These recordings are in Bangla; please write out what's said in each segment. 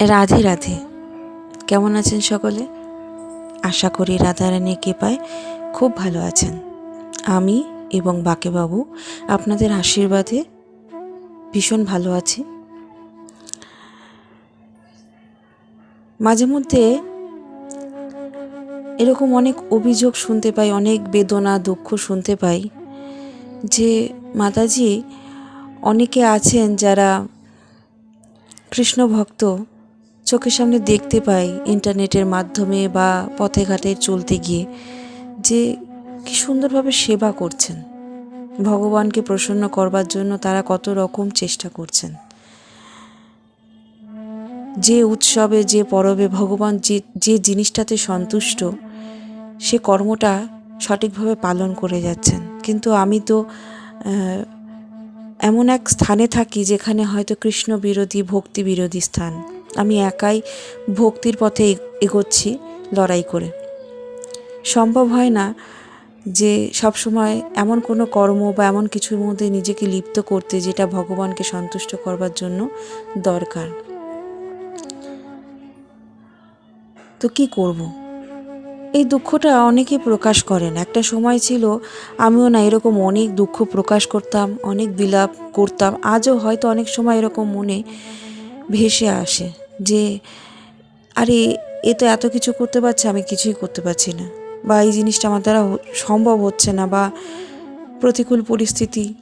রাধে রাধে। কেমন আছেন সকলে? আশা করি রাধারানী কৃপায় খুব ভালো আছেন। আমি এবং বাকেবাবু আপনাদের আশীর্বাদে ভীষণ ভালো আছি। মাঝে মধ্যে এরকম অনেক অভিযোগ শুনতে পাই, অনেক বেদনা, দুঃখ শুনতে পাই যে মাতাজি অনেকে আছেন যারা কৃষ্ণ ভক্ত চোখের সামনে দেখতে পাই ইন্টারনেটের মাধ্যমে বা পথে ঘাটে চলতে গিয়ে যে কি সুন্দরভাবে সেবা করছেন। ভগবানকে প্রসন্ন করবার জন্য তারা কত রকম চেষ্টা করছেন। যে উৎসবে, যে পরবে ভগবান যে যে জিনিসটাতে সন্তুষ্ট, সে কর্মটা সঠিকভাবে পালন করে যাচ্ছেন। কিন্তু আমি তো এমন এক স্থানে থাকি যেখানে হয়তো কৃষ্ণ বিরোধী, ভক্তি বিরোধী স্থান। আমি একাই ভক্তির পথে এগ- এগোচ্ছি লড়াই করে। সম্ভব হয় না যে সব সময় এমন কোনো কর্ম বা এমন কিছুর মধ্যে নিজেকে লিপ্ত করতে যেটা ভগবানকে সন্তুষ্ট করবার জন্য দরকার। তো কি করব? এই দুঃখটা অনেকে প্রকাশ করেন। একটা সময় ছিল আমিও না এরকম অনেক দুঃখ প্রকাশ করতাম, অনেক বিলাপ করতাম। আজও হয়তো অনেক সময় এরকম মনে ভেসে আসে যে, আরে, এ তো এত কিছু করতে পারছে, আমি কিছুই করতে পারছি না। বা এই জিনিসটা আমার দ্বারা সম্ভব হচ্ছে না বা প্রতিকূল পরিস্থিতি।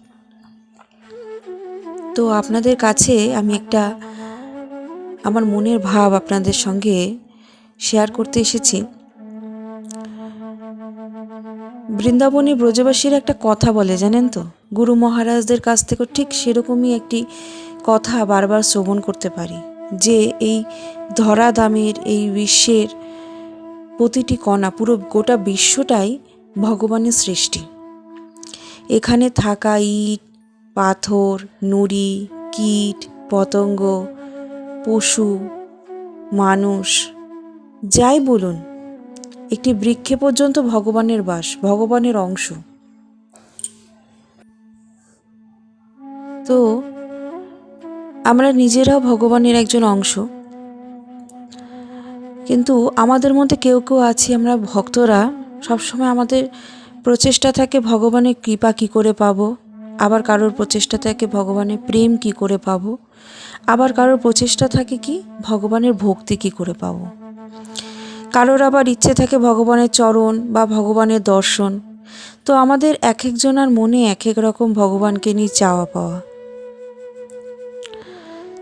তো আপনাদের কাছে আমি একটা, আমার মনের ভাব আপনাদের সঙ্গে শেয়ার করতে এসেছি। বৃন্দাবনী ব্রজবাসীর একটা কথা বলে, জানেন তো? গুরু মহারাজদের কাছ থেকে ঠিক সেরকমই একটি কথা বারবার শ্রবণ করতে পারি, যে এই ধরাধামের এই বিশ্বের প্রতিটি কণা, পুরো গোটা বিশ্বটাই ভগবানের সৃষ্টি। এখানে থাকা ইট, পাথর, নুড়ি, কীট, পতঙ্গ, পশু, মানুষ, যাই বলুন, একটি বৃক্ষে পর্যন্ত ভগবানের বাস, ভগবানের অংশ। তো আমরা নিজেরাও ভগবানের একজন অংশ। কিন্তু আমাদের মধ্যে কেউ কেউ আছি, আমরা ভক্তরা। সবসময় আমাদের প্রচেষ্টা থাকে ভগবানের কৃপা কি করে পাবো? আবার কারোর প্রচেষ্টা থাকে ভগবানের প্রেম কি করে পাবো? আবার কারোর প্রচেষ্টা থাকে কি ভগবানের ভক্তি কি করে পাবো? কারোর আবার ইচ্ছে থাকে ভগবানের চরণ বা ভগবানের দর্শন। তো আমাদের এক একজনার মনে এক এক রকম ভগবানকে নিয়ে চাওয়া পাওয়া।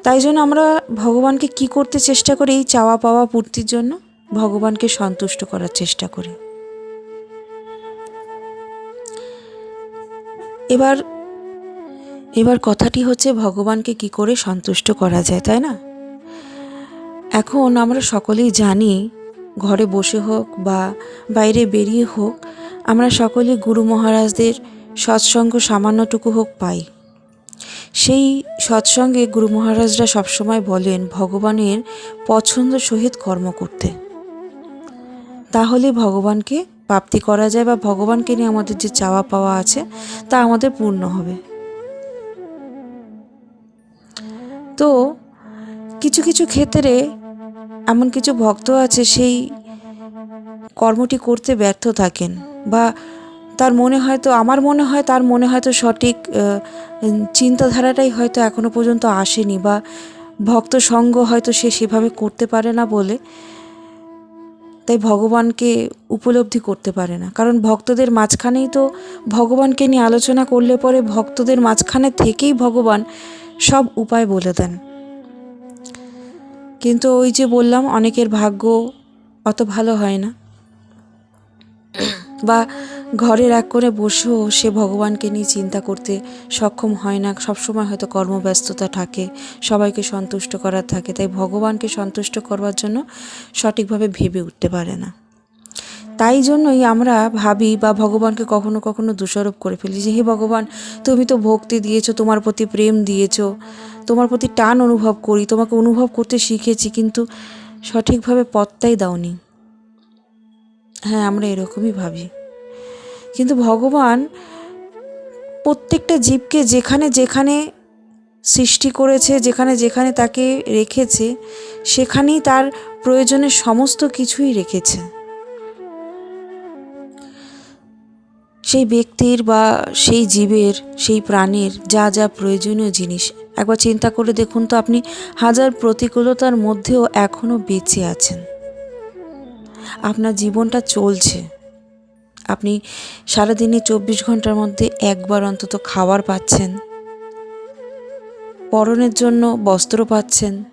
তাই জন্য আমরা ভগবানকে কি করতে চেষ্টা করি? এই চাওয়া পাওয়া পূর্তির জন্য ভগবানকে সন্তুষ্ট করার চেষ্টা করি। এবার এবার কথাটি হচ্ছে ভগবানকে কি করে সন্তুষ্ট করা যায়, তাই না? এখন আমরা সকলেই জানি, ঘরে বসে হোক বা বাইরে বেরিয়ে হোক, আমরা সকলে গুরু মহারাজদের সৎসঙ্গ সামান্যটুকু হোক পাই। সেই সৎসঙ্গে গুরু মহারাজরা সবসময় বলেন, ভগবানের পছন্দ সহিত কর্ম করতে। তাহলে ভগবানকে প্রাপ্তি করা যায় বা ভগবানকে নিয়ে আমাদের যে চাওয়া পাওয়া আছে, তা আমাদের পূর্ণ হবে। তো কিছু কিছু ক্ষেত্রে এমন কিছু ভক্ত আছে, সেই কর্মটি করতে ব্যর্থ থাকেন বা তার মনে হয়তো, আমার মনে হয় তার মনে হয়তো সঠিক চিন্তাধারাটাই হয়তো এখনও পর্যন্ত আসেনি বা ভক্ত সঙ্গ হয়তো সে সেভাবে করতে পারে না বলে। তাই ভগবানকে উপলব্ধি করতে পারে না। কারণ ভক্তদের মাঝখানেই তো ভগবানকে নিয়ে আলোচনা করলে পরে ভক্তদের মাঝখানে থেকেই ভগবান সব উপায় বলে দেন। কিন্তু ওই যে বললাম, অনেকের ভাগ্য অত ভালো হয় না। বা ঘরের এক করে বসেও সে ভগবানকে নিয়ে চিন্তা করতে সক্ষম হয় না। সবসময় হয়তো কর্মব্যস্ততা থাকে, সবাইকে সন্তুষ্ট করার থাকে, তাই ভগবানকে সন্তুষ্ট করবার জন্য সঠিকভাবে ভেবে উঠতে পারে না। তাই জন্যই আমরা ভাবি বা ভগবানকে কখনো কখনো দোষারোপ করে ফেলি যে, হে ভগবান, তুমি তো ভক্তি দিয়েছ, তোমার প্রতি প্রেম দিয়েছ, তোমার প্রতি টান অনুভব করি, তোমাকে অনুভব করতে শিখেছি, কিন্তু সঠিকভাবে পথটাই দাওনি। হ্যাঁ আমরা এরকমই ভাবি। কিন্তু ভগবান প্রত্যেকটা জীবকে যেখানে যেখানে সৃষ্টি করেছে, যেখানে যেখানে তাকে রেখেছে, সেখানেই তার প্রয়োজনের সমস্ত কিছুই রেখেছে। সেই ব্যক্তির বা সেই জীবের, সেই প্রাণীর যা যা প্রয়োজনীয় জিনিস, একবার চিন্তা করে দেখুন তো আপনি হাজার প্রতিকূলতার মধ্যেও এখনও বেঁচে আছেন। আপনার জীবনটা চলছে। আপনি সারাদিনে চব্বিশ ঘণ্টার মধ্যে একবার অন্তত খাবার পাচ্ছেন। পরনের জন্য বস্ত্র পাচ্ছেন।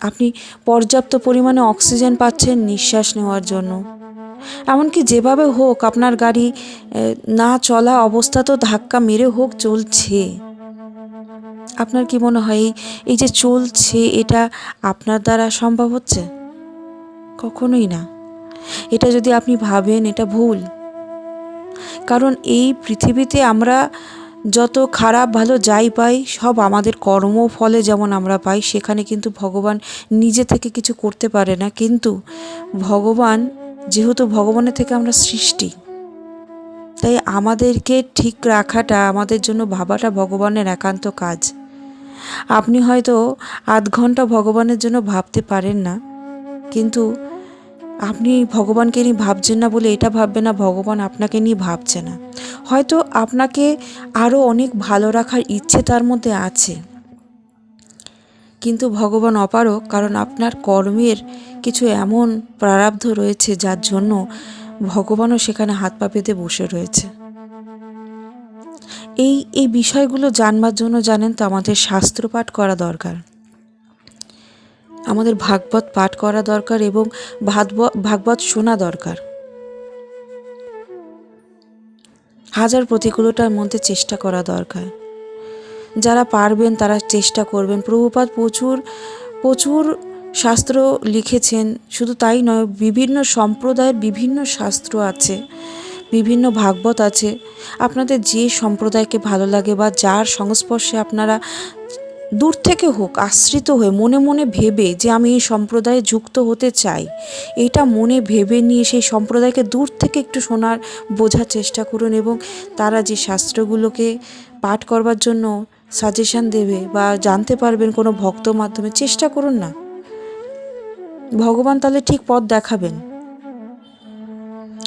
আপনি পর্যাপ্ত পরিমাণে অক্সিজেন পাচ্ছেন নিঃশ্বাস নেওয়ার জন্য। এমনকি যেভাবে হোক, আপনার গাড়ি না চলা অবস্থা তো ধাক্কা মেরে হোক চলছে। আপনার কি মনে হয় এই- যে চলছে, এটা আপনার দ্বারা সম্ভব হচ্ছে? কখনোই না। এটা যদি আপনি ভাবেন, এটা ভুল। কারণ এই পৃথিবীতে আমরা যত খারাপ, ভালো যাই পাই, সব আমাদের কর্ম ফলে যেমন আমরা পাই, সেখানে কিন্তু ভগবান নিজে থেকে কিছু করতে পারে না। কিন্তু ভগবান, যেহেতু ভগবানের থেকে আমরা সৃষ্টি, তাই আমাদেরকে ঠিক রাখাটা, আমাদের জন্য ভাবাটা ভগবানের একান্ত কাজ। আপনি হয়তো আধ ঘণ্টা ভগবানের জন্য ভাবতে পারেন না, কিন্তু আপনি ভগবানকে নিয়ে ভাবছেন না বলে এটা ভাববে না, ভগবান আপনাকে নিয়ে ভাবছে না। হয়তো আপনাকে আরও অনেক ভালো রাখার ইচ্ছে তার মধ্যে আছে। কিন্তু ভগবান অপারক, কারণ আপনার কর্মের কিছু এমন প্রারাব্ধ রয়েছে যার জন্য ভগবানও সেখানে হাত পা পেতে বসে রয়েছে। এই এই বিষয়গুলো জানবার জন্য জানেন তো আমাদের শাস্ত্র পাঠ করা দরকার। আমাদের ভাগবত পাঠ করা দরকার এবং ভাগবত শোনা দরকার। হাজার প্রতিকূলতার মধ্যে চেষ্টা করা দরকার। যারা পারবেন তারা চেষ্টা করবেন। প্রভুপাত প্রচুর প্রচুর শাস্ত্র লিখেছেন। শুধু তাই নয়, বিভিন্ন সম্প্রদায়ের বিভিন্ন শাস্ত্র আছে, বিভিন্ন ভাগবত আছে। আপনাদের যে সম্প্রদায়কে ভালো লাগে বা যার সংস্পর্শে আপনারা দূর থেকে হোক, আশ্রিত হয়ে মনে মনে ভেবে যে আমি এই সম্প্রদায়ে যুক্ত হতে চাই। এটা মনে ভেবে নিয়ে সেই সম্প্রদায়কে দূর থেকে একটু শোনার, বোঝার চেষ্টা করুন এবং তারা যে শাস্ত্রগুলোকে পাঠ করবার জন্য সাজেশন দেবে বা জানতে পারবেন কোনো ভক্ত মাধ্যমে, চেষ্টা করুন না। ভগবান তাহলে ঠিক পথ দেখাবেন।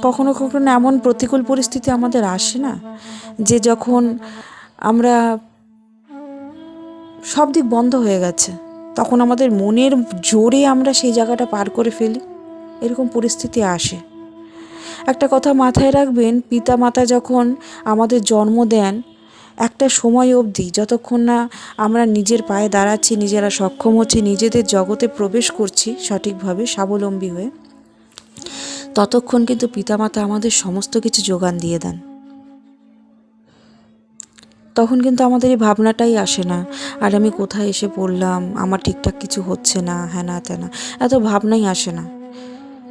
কখনো কখনো এমন প্রতিকূল পরিস্থিতি আমাদের আসে না, যে যখন আমরা সব দিক বন্ধ হয়ে গেছে। তখন আমাদের মনের জোরে আমরা সেই জায়গাটা পার করে ফেলি। এরকম পরিস্থিতি আসে। একটা কথা মাথায় রাখবেন পিতা মাতা যখন আমাদের জন্ম দেন, একটা সময় অবধি যতক্ষণ না আমরা নিজের পায়ে দাঁড়াচ্ছি, নিজেরা সক্ষম হচ্ছি, নিজেদের জগতে প্রবেশ করছি সঠিকভাবে, স্বাবলম্বী হয়ে, ততক্ষণ কিন্তু পিতামাতা আমাদের সমস্ত কিছু যোগান দিয়ে দেন। তখন কিন্তু আমাদের এই ভাবনাটাই আসে না। আর আমি কোথায় এসে পড়লাম? আমার ঠিকঠাক কিছু হচ্ছে না হ্যানা ত্যানা এত ভাবনাই আসে না।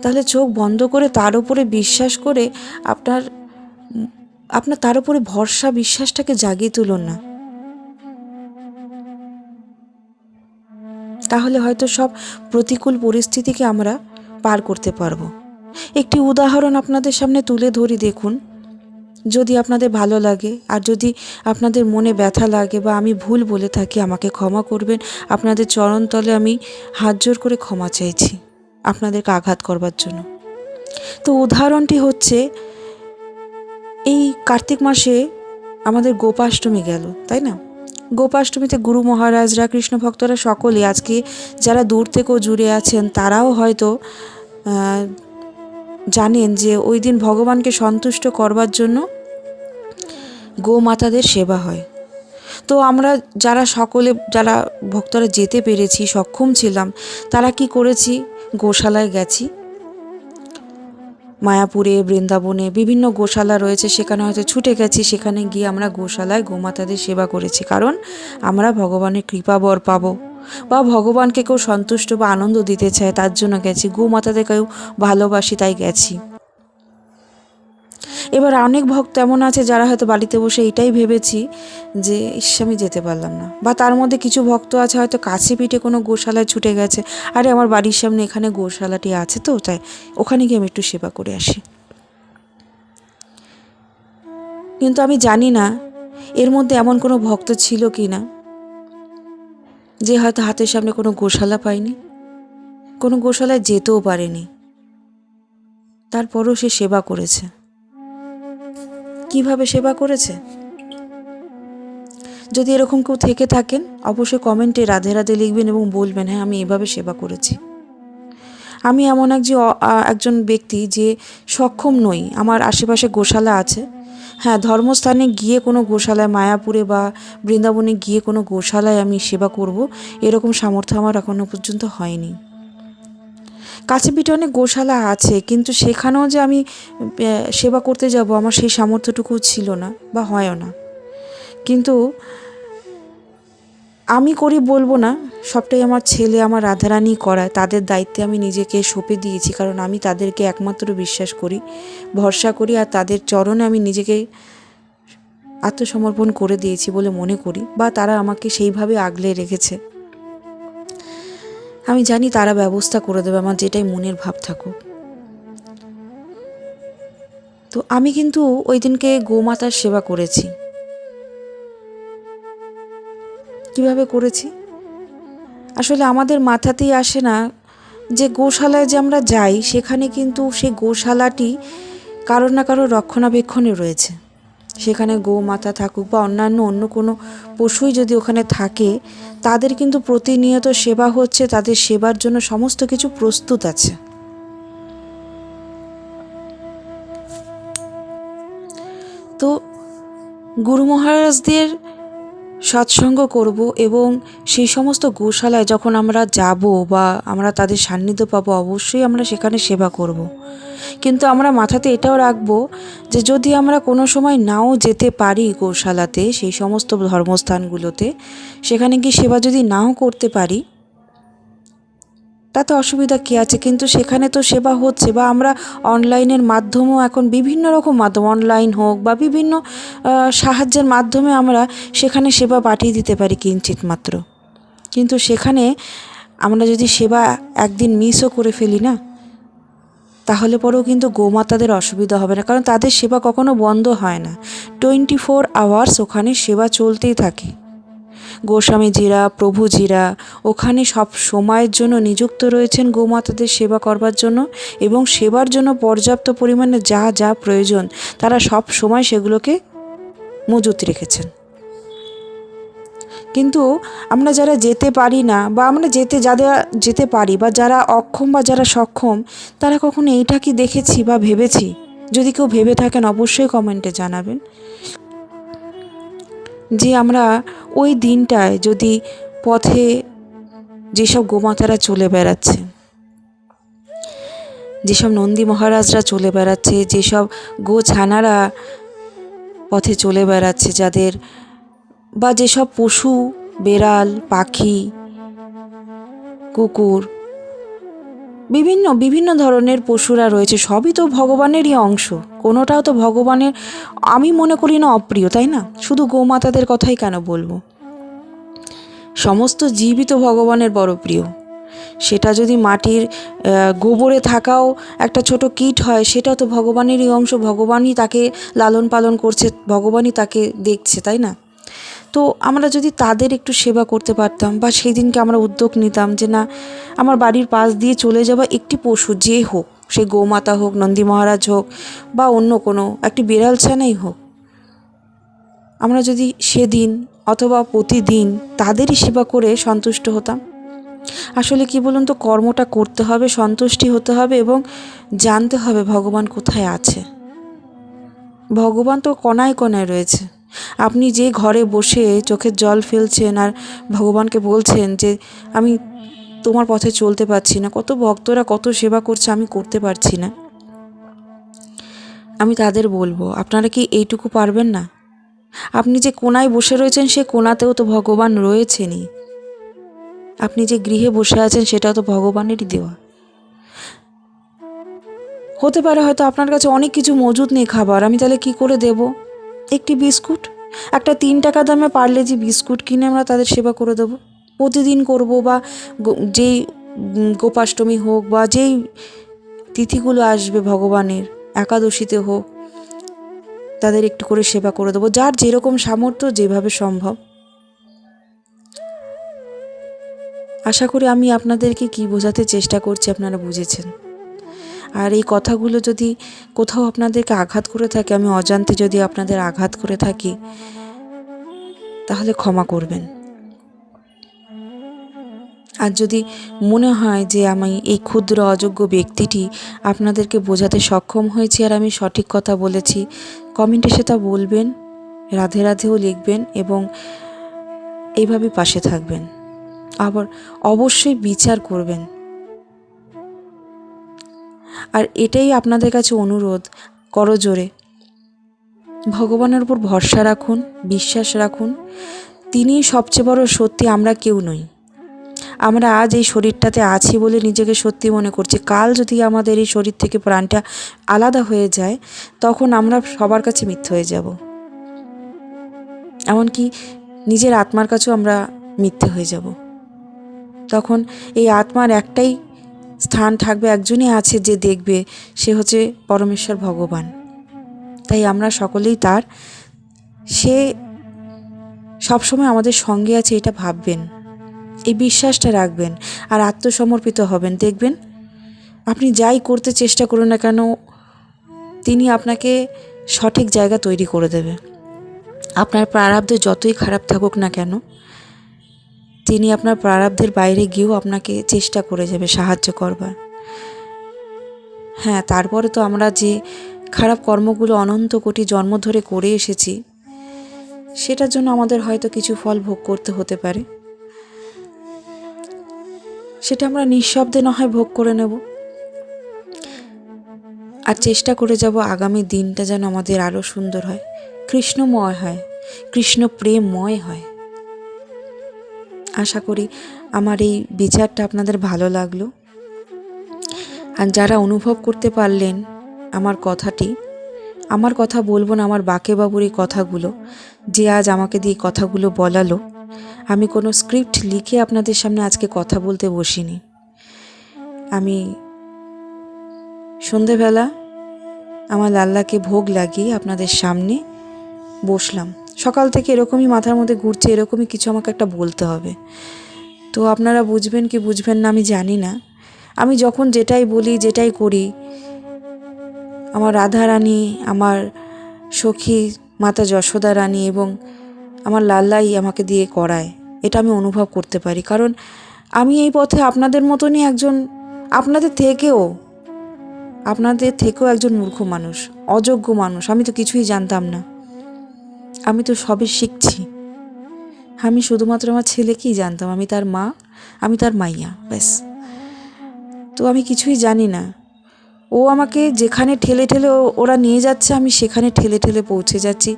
তাহলে চোখ বন্ধ করে তার উপরে বিশ্বাস করে আপনার আপনার তার উপরে ভরসা, বিশ্বাসটাকে জাগিয়ে তুলুন না। তাহলে হয়তো সব প্রতিকূল পরিস্থিতিকে আমরা পার করতে পারব। একটি উদাহরণ আপনাদের সামনে তুলে ধরি দেখুন। যদি আপনাদের ভালো লাগে আর যদি আপনাদের মনে ব্যথা লাগে বা আমি ভুল বলে থাকি, আমাকে ক্ষমা করবেন। আপনাদের চরণতলে আমি হাত জোর করে ক্ষমা চাইছি আপনাদেরকে আঘাত করবার জন্য। তো উদাহরণটি হচ্ছে, এই কার্তিক মাসে আমাদের গোপাষ্টমী গেল, তাই না? গোপাষ্টমীতে গুরু মহারাজরা, কৃষ্ণ ভক্তরা সকলে আজকে যারা দূর থেকেও জুড়ে আছেন, তারাও হয়তো জানেন যে ওই দিন ভগবানকে সন্তুষ্ট করবার জন্য গোমাতাদের সেবা হয়। তো আমরা যারা সকলে, যারা ভক্তরা যেতে পেরেছি, সক্ষম ছিলাম, তারা কি করেছি? গোশালায় গেছি। মায়াপুরে, বৃন্দাবনে বিভিন্ন গোশালা রয়েছে, সেখানে হয়তো ছুটে গেছি, সেখানে গিয়ে আমরা গোশালায় গোমাতাদের সেবা করেছি। কারণ আমরা ভগবানের কৃপাবর পাবো। বা ভগবানকে কেউ সন্তুষ্ট বা আনন্দ দিতে চায়, তার জন্য গেছি। গোমাতাদের কেউ ভালোবাসি, তাই গেছি। এবার অনেক ভক্ত এমন আছে যারা হয়তো বাড়িতে বসে এটাই ভেবেছি যে, ইস, আমি যেতে পারলাম না। বা তার মধ্যে কিছু ভক্ত আছে হয়তো কাছে পিঠে কোনো গোশালায় ছুটে গেছে, আরে, আমার বাড়ির সামনে এখানে গোশালাটি আছে তো, তাই ওখানে গিয়ে আমি একটু সেবা করে আসি। কিন্তু আমি জানি না এর মধ্যে এমন কোনো ভক্ত ছিল কি না। যে হয়তো হাতের সামনে কোনো গোশালা পায়নি, কোনো গোশালায় যেতেও পারেনি। তারপরও সে সেবা করেছে। কীভাবে সেবা করেছে? যদি এরকম কেউ থেকে থাকেন, অবশ্যই কমেন্টে রাধে রাধে লিখবেন এবং বলবেন হ্যাঁ আমি এভাবে সেবা করেছি। আমি এমন একজন একজন ব্যক্তি যে সক্ষম নই, আমার আশেপাশে গোশালা আছে। হ্যাঁ ধর্মস্থানে গিয়ে কোনো গোশালায়, মায়াপুরে বা বৃন্দাবনে গিয়ে কোনো গোশালায় আমি সেবা করব, এরকম সামর্থ্য আমার এখনও পর্যন্ত হয়নি। কাছে পিঠে অনেক গোশালা আছে, কিন্তু সেখানেও যে আমি সেবা করতে যাব, আমার সেই সামর্থ্যটুকু ছিল না বা হয়ও না। কিন্তু আমি করি বলব না, সবটাই আমার ছেলে, আমার রাধারানী করায়। তাদের দায়িত্বে আমি নিজেকে সঁপে দিয়েছি, কারণ আমি তাদেরকে একমাত্র বিশ্বাস করি, ভরসা করি, আর তাদের চরণে আমি নিজেকে আত্মসমর্পণ করে দিয়েছি বলে মনে করি, বা তারা আমাকে সেইভাবে আগলে রেখেছে। আমি জানি তারা ব্যবস্থা করে দেবে, আমার যেটাই মনের ভাব থাকুক। তো আমি কিন্তু ওই দিনকে গোমাতার সেবা করেছি। কীভাবে করেছি? আসলে আমাদের মাথাতেই আসে না যে গোশালায় যে আমরা যাই, সেখানে কিন্তু সেই গোশালাটি কারোর না কারও রক্ষণাবেক্ষণে রয়েছে। সেখানে গো গোমাতা থাকুক বা অন্যান্য অন্য কোনো পশুই যদি ওখানে থাকে, তাদের কিন্তু প্রতিনিয়ত সেবা হচ্ছে, তাদের সেবার জন্য সমস্ত কিছু প্রস্তুত আছে। তো গুরু মহারাজদের সৎসঙ্গ করব এবং সেই সমস্ত গোশালায় যখন আমরা যাব বা আমরা তাদের সান্নিধ্য পাবো, অবশ্যই আমরা সেখানে সেবা করব। কিন্তু আমরা মাথাতে এটাও রাখব যে যদি আমরা কোনো সময় নাও যেতে পারি গোশালাতে, সেই সমস্ত ধর্মস্থানগুলোতে, সেখানে গিয়ে সেবা যদি নাও করতে পারি তাতে অসুবিধা কী আছে? কিন্তু সেখানে তো সেবা হচ্ছে বা আমরা অনলাইনের মাধ্যমেও এখন বিভিন্ন রকম মাধ্যম, অনলাইন হোক বা বিভিন্ন সাহায্যের মাধ্যমে আমরা সেখানে সেবা পাঠিয়ে দিতে পারি কিঞ্চিত মাত্র। কিন্তু সেখানে আমরা যদি সেবা একদিন মিসও করে ফেলি না, তাহলে পরেও কিন্তু গোমাতাদের অসুবিধা হবে না। কারণ তাদের সেবা কখনো বন্ধ হয় না। টোয়েন্টি ফোর আওয়ার্স ওখানে সেবা চলতেই থাকে। গোস্বামীজিরা প্রভুজিরা ওখানে সব সময়ের জন্য নিযুক্ত রয়েছেন গোমাতাদের সেবা করবার জন্য এবং সেবার জন্য পর্যাপ্ত পরিমাণে যা যা প্রয়োজন, তারা সব সময় সেগুলোকে মজুত রেখেছেন। কিন্তু আমরা যারা যেতে পারি না বা আমরা যেতে যাদের, যেতে পারি বা যারা অক্ষম বা যারা সক্ষম, তারা কখনো এইটা কি দেখেছি বা ভেবেছি? যদি কেউ ভেবে থাকেন অবশ্যই কমেন্টে জানাবেন। আমরা ওই দিনটায় যদি পথে যেসব গোমাতারা চলে বেড়াচ্ছে, যেসব নন্দী মহারাজরা চলে বেড়াচ্ছে, যেসব গো ছানারা পথে চলে বেড়াচ্ছে যাদের বা যেসব পশু, বেড়াল, পাখি, কুকুর বিভিন্ন বিভিন্ন ধরনের পশুরা রয়েছে, সবই তো ভগবানেরই অংশ। কোনোটাও তো ভগবানের, আমি মনে করি না অপ্রিয়, তাই না? শুধু গোমাতাদের কথাই কেন বলব? সমস্ত জীবই তো ভগবানের বড় প্রিয়। সেটা যদি মাটির গোবরে থাকাও একটা ছোট কীট হয়, সেটাও তো ভগবানেরই অংশ, ভগবানই তাকে লালন পালন করছে, ভগবানই তাকে দেখছে, তাই না? তো আমরা যদি তাদের একটু সেবা করতে পারতাম বা সেই দিনকে আমরা উদ্যোগ নিতাম যে না, আমার বাড়ির পাশ দিয়ে চলে যাওয়া একটি পশু যে হোক, সে গোমাতা হোক, নন্দী মহারাজ হোক বা অন্য কোনো, একটি বিড়াল ছানাই হোক, আমরা যদি সেদিন অথবা প্রতিদিন তাদেরই সেবা করে সন্তুষ্ট হতাম। আসলে কি বলুন তো, কর্মটা করতে হবে, সন্তুষ্টি হতে হবে এবং জানতে হবে ভগবান কোথায় আছে। ভগবান তো কণায় কণায় রয়েছে। আপনি যে ঘরে বসে চোখের জল ফেলছেন আর ভগবানকে বলছেন যে আমি তোমার পথে চলতে পারছি না, কত ভক্তরা কত সেবা করছে, আমি করতে পারছি না। আমি তাদের বলব, আপনারা কি এইটুকু পারবেন না? আপনি যে কোনায় বসে রয়েছেন, সে কোনাতেও তো ভগবান রয়েছেনই। আপনি যে গৃহে বসে আছেন, সেটাও তো ভগবানেরই দেওয়া। হতে পারে হয়তো আপনার কাছে অনেক কিছু মজুদ নেই খাবার, আমি তাহলে কি করে দেব? একটি বিস্কুট। একটা তিন টাকা দামে পারলে যে বিস্কুট কিনে আমরা তাদের সেবা করে দেবো। প্রতিদিন করব বা যেই গোপাষ্টমী হোক বা যেই তিথিগুলো আসবে ভগবানের, একাদশীতে হোক, তাদের একটু করে সেবা করে দেবো। যার যেরকম সামর্থ্য যেভাবে সম্ভব। আশা করি আমি আপনাদেরকে কি বোঝাতে চেষ্টা করছি আপনারা বুঝেছেন। আর এই কথাগুলো যদি কোথাও আপনাদেরকে আঘাত করে থাকে, আমি অজান্তে যদি আপনাদের আঘাত করে থাকি, তাহলে ক্ষমা করবেন। আর যদি মনে হয় যে আমি এই ক্ষুদ্র অযোগ্য ব্যক্তিটি আপনাদেরকে বোঝাতে সক্ষম হয়েছি আর আমি সঠিক কথা বলেছি, কমেন্টে সেটা বলবেন, রাধে রাধেও লিখবেন এবং এইভাবে পাশে থাকবেন। আবার অবশ্যই বিচার করবেন। আর এটাই আপনাদের কাছে অনুরোধ করজোরে ভগবানের উপর ভরসা রাখুন, বিশ্বাস রাখুন, তিনি সবচেয়ে বড় সত্যি আমরা কেউ নই। আমরা আজ এই শরীরটাতে আছি বলে নিজেকে সত্যি মনে করছি। কাল যদি আমাদের এই শরীর থেকে প্রাণটা আলাদা হয়ে যায়, তখন আমরা সবার কাছে মিথ্যে হয়ে যাব। এমনকি নিজের আত্মার কাছেও আমরা মিথ্যে হয়ে যাব। তখন এই আত্মার একটাই স্থান থাকবে, একজনই আছে যে দেখবে, সে হচ্ছে পরমেশ্বর ভগবান। তাই আমরা সকলেই তার, সে সবসময় আমাদের সঙ্গে আছে, এটা ভাববেন। এই বিশ্বাসটা রাখবেন আর আত্মসমর্পিত হবেন। দেখবেন, আপনি যাই করতে চেষ্টা করুন না কেন, তিনি আপনাকে সঠিক জায়গা তৈরি করে দেবে। আপনার প্রারব্ধ যতই খারাপ থাকুক না কেন তিনি আপনার প্রারব্ধের বাইরে গিয়েও আপনাকে চেষ্টা করে যাবে, সাহায্য করবার। হ্যাঁ তারপরে তো আমরা যে খারাপ কর্মগুলো অনন্ত কোটি জন্ম ধরে করে এসেছি, সেটার জন্য আমাদের হয়তো কিছু ফল ভোগ করতে হতে পারে। সেটা আমরা নিঃশব্দে না হয় ভোগ করে নেব। আর চেষ্টা করে যাব আগামী দিনটা যেন আমাদের আরও সুন্দর হয়, কৃষ্ণময় হয় কৃষ্ণ প্রেমময় হয়। আশা করি আমার এই বিচারটা আপনাদের ভালো লাগল। আর যারা অনুভব করতে পারলেন আমার কথাটি, আমার কথা বলব না আমার বাকে বাবুর এই কথাগুলো, যে আজ আমাকে দিয়ে কথাগুলো বলালো, আমি কোনো স্ক্রিপ্ট লিখে আপনাদের সামনে আজকে কথা বলতে বসিনি। আমি সন্ধেবেলা আমার লাল্লাকে ভোগ লাগিয়ে আপনাদের সামনে বসলাম। সকাল থেকে এরকমই মাথার মধ্যে ঘুরছে, এরকমই কিছু আমাকে একটা বলতে হবে। তো আপনারা বুঝবেন কি বুঝবেন না আমি জানি না। আমি যখন যেটাই বলি, যেটাই করি, আমার রাধা রানী আমার সখী মাতা যশোদা রানী এবং আমার লাল্লাই আমাকে দিয়ে করায়। এটা আমি অনুভব করতে পারি। কারণ আমি এই পথে আপনাদের মতনই একজন, আপনাদের থেকেও আপনাদের থেকেও একজন মূর্খ মানুষ, অযোগ্য মানুষ। আমি তো কিছুই জানতাম না। আমি তো সবে শিখছি। আমি শুধুমাত্র আমার ছেলেকেই জানতাম, আমি তার মা, আমি তার মাইয়া, ব্যাস। তো আমি কিছুই জানি না। ও আমাকে যেখানে ঠেলে ঠেলে ওরা নিয়ে যাচ্ছে, আমি সেখানে ঠেলে ঠেলে পৌঁছে যাচ্ছি।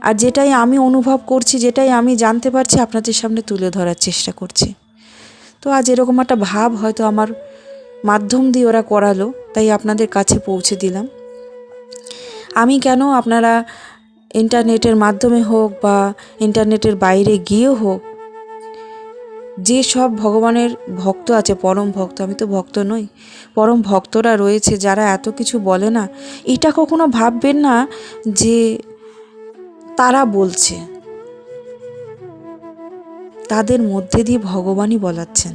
আর যেটাই আমি অনুভব করছি, যেটাই আমি জানতে পারছি, আপনাদের সামনে তুলে ধরার চেষ্টা করছি। তো আজ এরকম একটা ভাব হয়তো আমার মাধ্যম দিয়ে ওরা করালো, তাই আপনাদের কাছে পৌঁছে দিলাম। আমি কেন আপনারা ইন্টারনেটের মাধ্যমে হোক বা ইন্টারনেটের বাইরে গিয়েও হোক, যে সব ভগবানের ভক্ত আছে, পরম ভক্ত, আমি তো ভক্ত নই, পরম ভক্তরা রয়েছে, যারা এত কিছু বলে না, এটা কখনো ভাববেন না যে তারা বলছে। তাদের মধ্যে দিয়ে ভগবানই বলাচ্ছেন।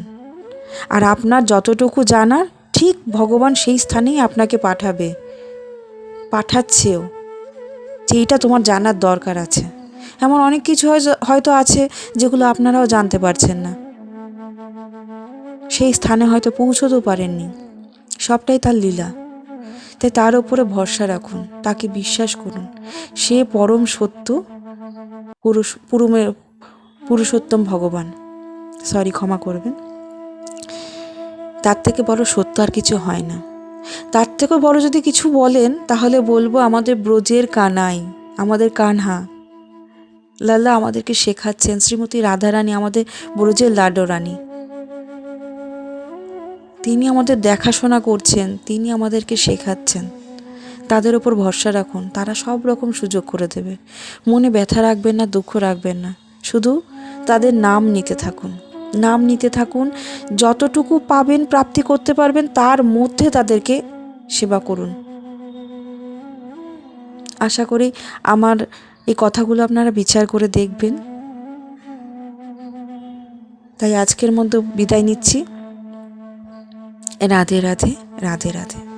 আর আপনার যতটুকু জানার, ঠিক ভগবান সেই স্থানেই আপনাকে পাঠাবে, পাঠাচ্ছেও। যে এইটা তোমার জানার দরকার আছে। এমন অনেক কিছু হয়তো আছে যেগুলো আপনারাও জানতে পারছেন না। সেই স্থানে হয়তো পৌঁছতেও পারেননি। সবটাই তার লীলা। তাই তার উপরে ভরসা রাখুন, তাকে বিশ্বাস করুন। সে পরম সত্য, পুরুষ পুরুমের পুরুষোত্তম ভগবান। সরি, ক্ষমা করবেন। তার থেকে বড় সত্য আর কিছু হয় না। তার থেকেও বড় যদি কিছু বলেন, তাহলে বলব আমাদের ব্রজের কানাই, আমাদের কানহা। লাল্লা আমাদেরকে শেখাচ্ছেন, শ্রীমতী রাধারানী আমাদের ব্রজের লাডো রানী তিনি আমাদের দেখাশোনা করছেন, তিনি আমাদেরকে শেখাচ্ছেন। তাদের ওপর ভরসা রাখুন, তারা সব রকম সুযোগ করে দেবে। মনে ব্যথা রাখবেন না, দুঃখ রাখবেন না। শুধু তাদের নাম নিতে থাকুন। নাম নিতে থাকুন। যতটুকু পাবেন প্রাপ্তি করতে পারবেন, তার মধ্যে তাদেরকে সেবা করুন। আশা করি আমার এই কথাগুলো আপনারা বিচার করে দেখবেন। তাই আজকের মতো বিদায় নিচ্ছি। রাধে রাধে রাধে রাধে।